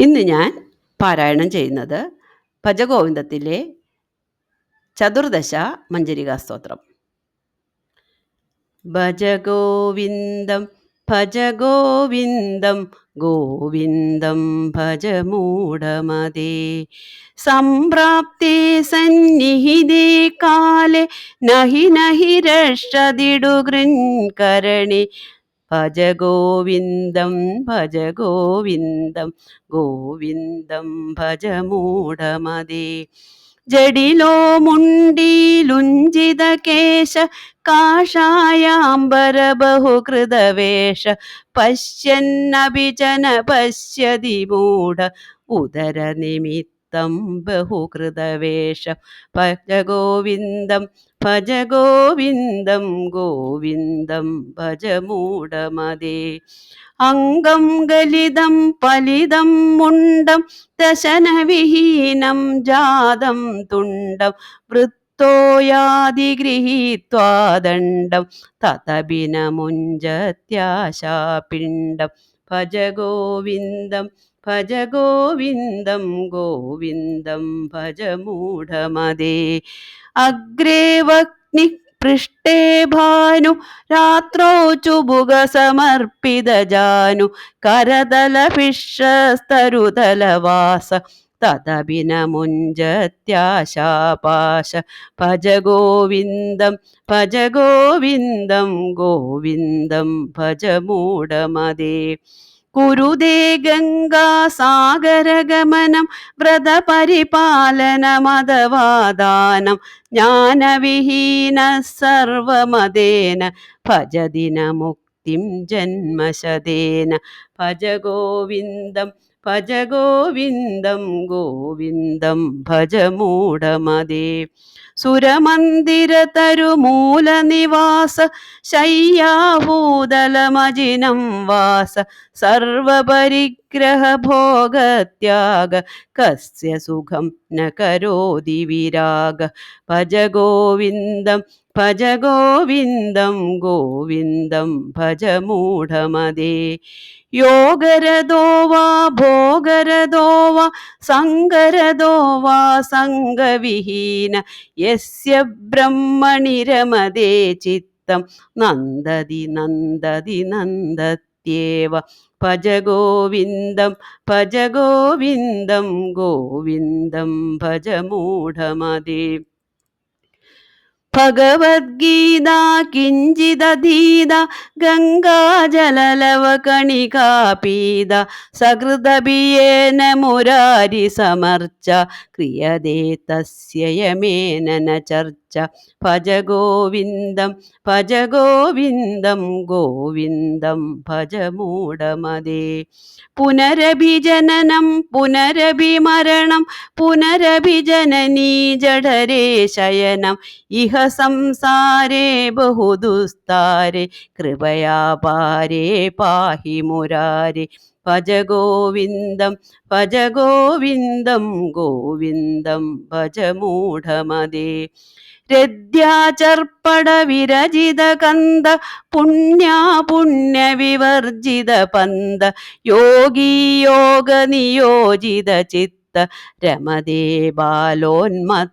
ഇന്ന് ഞാൻ പാരായണം ചെയ്യുന്നത് ഭജഗോവിന്ദത്തിലെ ചതുർദശ മഞ്ജരികാ സ്തോത്രം. ഭജഗോവിന്ദം ഭജഗോവിന്ദം ഗോവിന്ദം ഭജമൂഢമതേ. സംപ്രാപ്തി സന്നിഹിതേ കാലേ നഹി നഹി രക്ഷതിടുകൃൻകരണി ഭജ ഗോവിന്ദം ഭജ ഗോവിന്ദം ഗോവിന്ദം ഭജ മൂഢമതേ ജഡിലോ മുണ്ടീലുഞ്ചിത കേശ കാഷായാംബര ബഹുകൃതവേഷ പശ്യന്നഭിജന പശ്യതി മൂഢ ഉദരനിമിത്തം ബഹുകൃതവേഷ. ഭജ ഗോവിന്ദം ഭജ ഗോവിന്ദം ഗോവിന്ദം ഭജ മൂടമതേ അംഗം ഗലിതം പലിതം മുണ്ടം ദശനവിഹീനം ജാതം തുണ്ടം വൃത്തോയാതിഗൃഹീത്വാദണ്ഡം തതബിനമുഞ്ചത്യാശാപിണ്ഡം ഭജ ഗോവിന്ദം ഭജ ഗോവിന്ദം ഗോവിന്ദം ഭജ മൂഢമതേ. അഗ്രേ വഗ്നി പൃഷ്ടേ ഭാനു രാത്രോ ചുബുക സമർപ്പിത ജാനു കരതല ഭിഷസ്തരുതലവാസ കരതലഭിഷസ്തരുതലവാസ തദഭിനമുഞ്ചത്യാശാപാശ ഭജ ഗോവിന്ദം ഭജ ഗോവിന്ദം ഗോവിന്ദം ഭജ മൂഢമതേ. കുരുദേ ഗംഗാസാഗരഗമനം വ്രതപരിപാലനമതവാദാനം ജ്ഞാനവിഹീന സർവമതേന ഭജദിനമുക്തിം ജന്മശതേന ഭജ ഗോവിന്ദം ഭജ ഗോവിന്ദം ഗോവിന്ദം ഭജ മൂഢമതേ. നിവാസ ശയ്യാഭൂതലമജിനം വാസ സർവപരിഗ്രഹ ഭോഗത്യാഗ കസ്യ സുഖം ന കരോതി വിരാഗ ഭജ ഗോവിന്ദം ഭജ ഗോവിന്ദം ഗോവിന്ദം ഭജ മൂഢമതേ യോഗരദോ വാ ഭോഗരദോ വാ സങ്കരതോ വാ സംഗവിഹീന യസ്യ ബ്രഹ്മണി രമതേ ചിത്തം നന്ദതി നന്ദതി നന്ദത്യേവ ഭജ ഗോവിന്ദം ഭജ ഗോവിന്ദം ഗോവിന്ദം ഭജ മൂഢമതേ ഭഗവദ്ഗീത കിഞ്ചിദധീത ഗംഗാജലലവകണികാപീത സകൃതഭിയേന മുരാരി സമർച്ച ക്രിയതേ തസ്യ യമേന ചർച്ച ഭജ ഗോവിന്ദം ഭജ ഗോവിന്ദം ഗോവിന്ദം ഭജ മൂഢമതേ പുനരഭിജനനം പുനരഭിമരണം പുനരഭിജനനീ ജഠരേ ശയനം. ഇഹ സംസാരേ ബഹുദുസ്താരേ കൃപയാ പാരേ പാഹി മുരാരെ. ഭജ ഗോവിന്ദം ഭജ ഗോവിന്ദം ഗോവിന്ദം ഭജ മൂഢമതേ രദ്യാചർപ്പട വിരചിത കന്ദ പുണ്യാ പുണ്യ വിവർജിത പന്ത യോഗീ യോഗ നിയോജിത ചിത്ത രമദേ ബാലോന്മത്തവദേവ.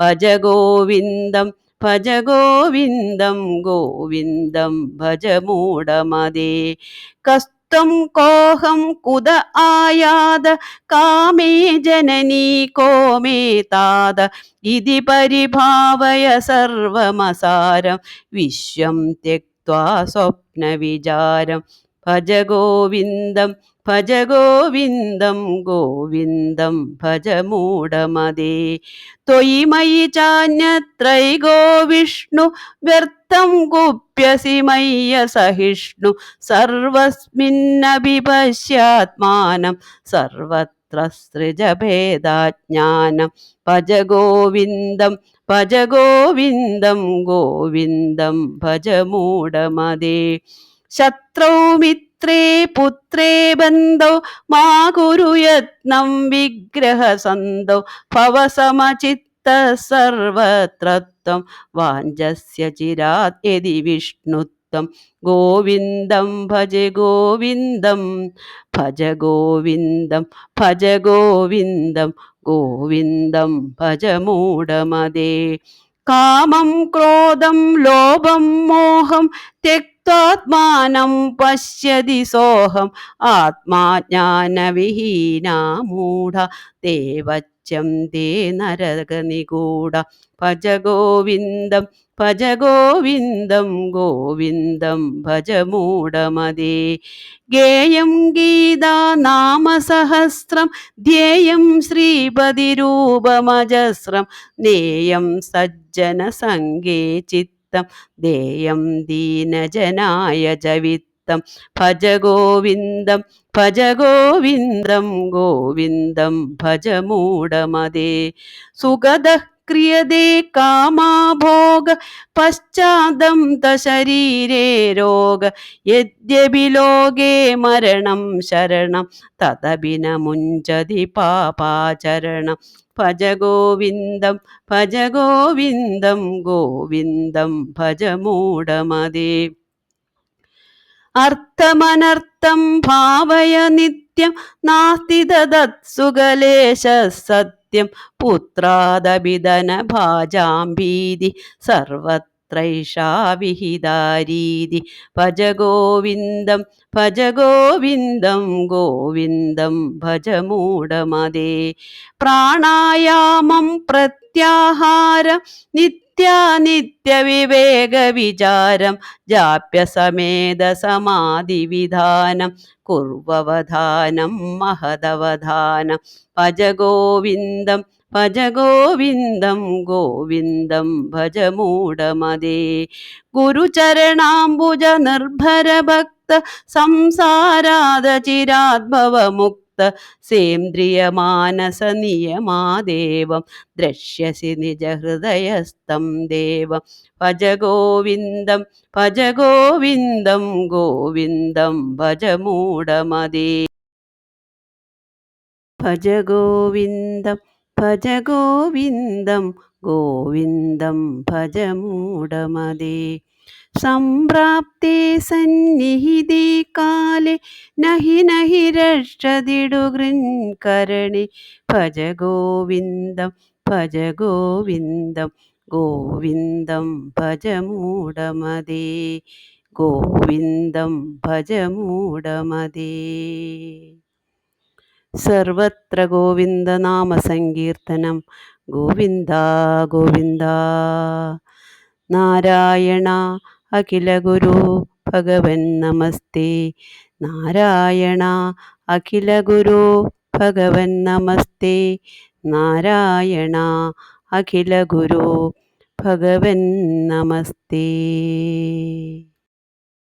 ഭജ ഗോവിന്ദം ഭജ ഗോവിന്ദം ഗോവിന്ദം ഭജ മൂഢമതേ കസ്ത്വം കോഹം കുത ആയാത കാമേ ജനനീ കോമേ താത. ഇതി പരിഭാവയ സർവമസാരം വിശ്വം ത്യക്വാ സ്വപ്നവിചാരം. ഭജ ഗോവിന്ദം ഭജ ഗോവിന്ദം ഗോവിന്ദം ഭജ മൂഢമതേ ത്വയി മയി ചാന്യത്രൈകോ വിഷ്ണു വ്യർത്ഥം ഗുപ്യസി മയ്യ സഹിഷ്ണു. സർവസ്മിന്നഭിപശ്യാത്മാനം സർവത്ര സൃജഭേദാജ്ഞാനം. ഭജ ഗോവിന്ദം ഭജ ഗോവിന്ദം ഗോവിന്ദം ഭജ മൂഢമതേ ശത്രൗ മിത്രേ പുത്രേ ബന്ധോ മാ കുരു യത്നം വിഗ്രഹസന്ധൗ ഭവസമചിത്ത സർവത്രത്വം വാഞ്ചസ്യ ചിരാത് യതി വിഷ്ണുത്വം. ഗോവിന്ദം ഭജ ഗോവിന്ദം ഭജ ഗോവിന്ദം ഭജ ഗോവിന്ദം ഗോവിന്ദം ഭജ മൂഢമതേ. കാമം ക്രോധം ലോഭം മോഹം ത്വാത്മാനം പശ്യതി സോഹം. ആത്മാജ്ഞാനവിഹീനാമൂഢ. ദേവച്ചം തേ നരകനിഗൂഢ. ഭജ ഗോവിന്ദം ഭജ ഗോവിന്ദം ഗോവിന്ദം ഭജ മൂഢമതേ ഗേയം ഗീതാ നാമസഹസ്രം ധ്യേയം ശ്രീപതിരൂപമജസ്രം. നേയം സജ്ജനസംഗേ ചിത് വിത്തം ദേയം ദീനജനായ ച വിത്തം ഭജ ഗോവിന്ദം ഭജ ഗോവിന്ദം ഗോവിന്ദം ഭജ മൂടമതേ സുഗത ക്രിയതേ കാമാഭോഗ പശ്ചാദം തശരീരേ രോഗ. യദ്യപി ലോകേ മരണം ശരണം. തദപിന മുഞ്ചതി പാപാചരണം. ഭജ ഗോവിന്ദം ഭജ ഗോവിന്ദം ഗോവിന്ദം ഭജ മൂടമതി അർത്ഥമനർത്ഥം ഭാവയ നിത്യം നാസ്തി തത്സുകലേശ സത്യം പുത്രാദപിതന ഭാജാം ഭീതി സർവത്രൈഷാ വിഹിതാരീതി. ഭജ ഗോവിന്ദം ഭജ ഗോവിന്ദം ഗോവിന്ദം ഭജ മൂഢമതേ പ്രാണായാമം പ്രത്യാഹാരം നിത്യാനിത്യവിവേകവിചാരം ജാപ്യസമേതസമാധിവിധാനം കുർവവധാനം മഹദവധാനം ഭജ ഗോവിന്ദം ഭജ ഗോവിന്ദം ഗോവിന്ദം ഭജ മൂഢമതേ ഗുരുചരണാംബുജ നിർഭര ഭക്ത സംസാരാദ ചിരാദ്ഭവമുക്ത സേന്ദ്രിയമാനസ നിയമാദേവം. ദ്രക്ഷ്യസി നിജഹൃദയസ്ഥം ദേവം. ഭജ ഗോവിന്ദം ഭജ ഗോവിന്ദം ഗോവിന്ദം ഭജ മൂഢമതേ ഭജ ഗോവിന്ദം ഭജ ഗോവിന്ദം ഗോവിന്ദം ഭജ മൂഢമതേ സംപ്രാപ്തേ സന്നിഹിതേ കാലേ നഹി നഹി രക്ഷതിടുകൃൻകരണി ഭജ ഗോവിന്ദം ഭജ ഗോവിന്ദം ഗോവിന്ദം ഭജ മൂഢമതേ ഗോവിന്ദം ഭജ മൂഢമതേ സർവത്ര ഗോവിന്ദനാമസങ്കീർത്തനം ഗോവിന്ദ ഗോവിന്ദ. നാരായണ അഖില ഗുരു ഭഗവൻ നമസ്തേ. നാരായണ അഖില ഗുരു ഭഗവൻ നമസ്തേ. നാരായണ അഖില ഗുരു ഭഗവൻ നമസ്തേ.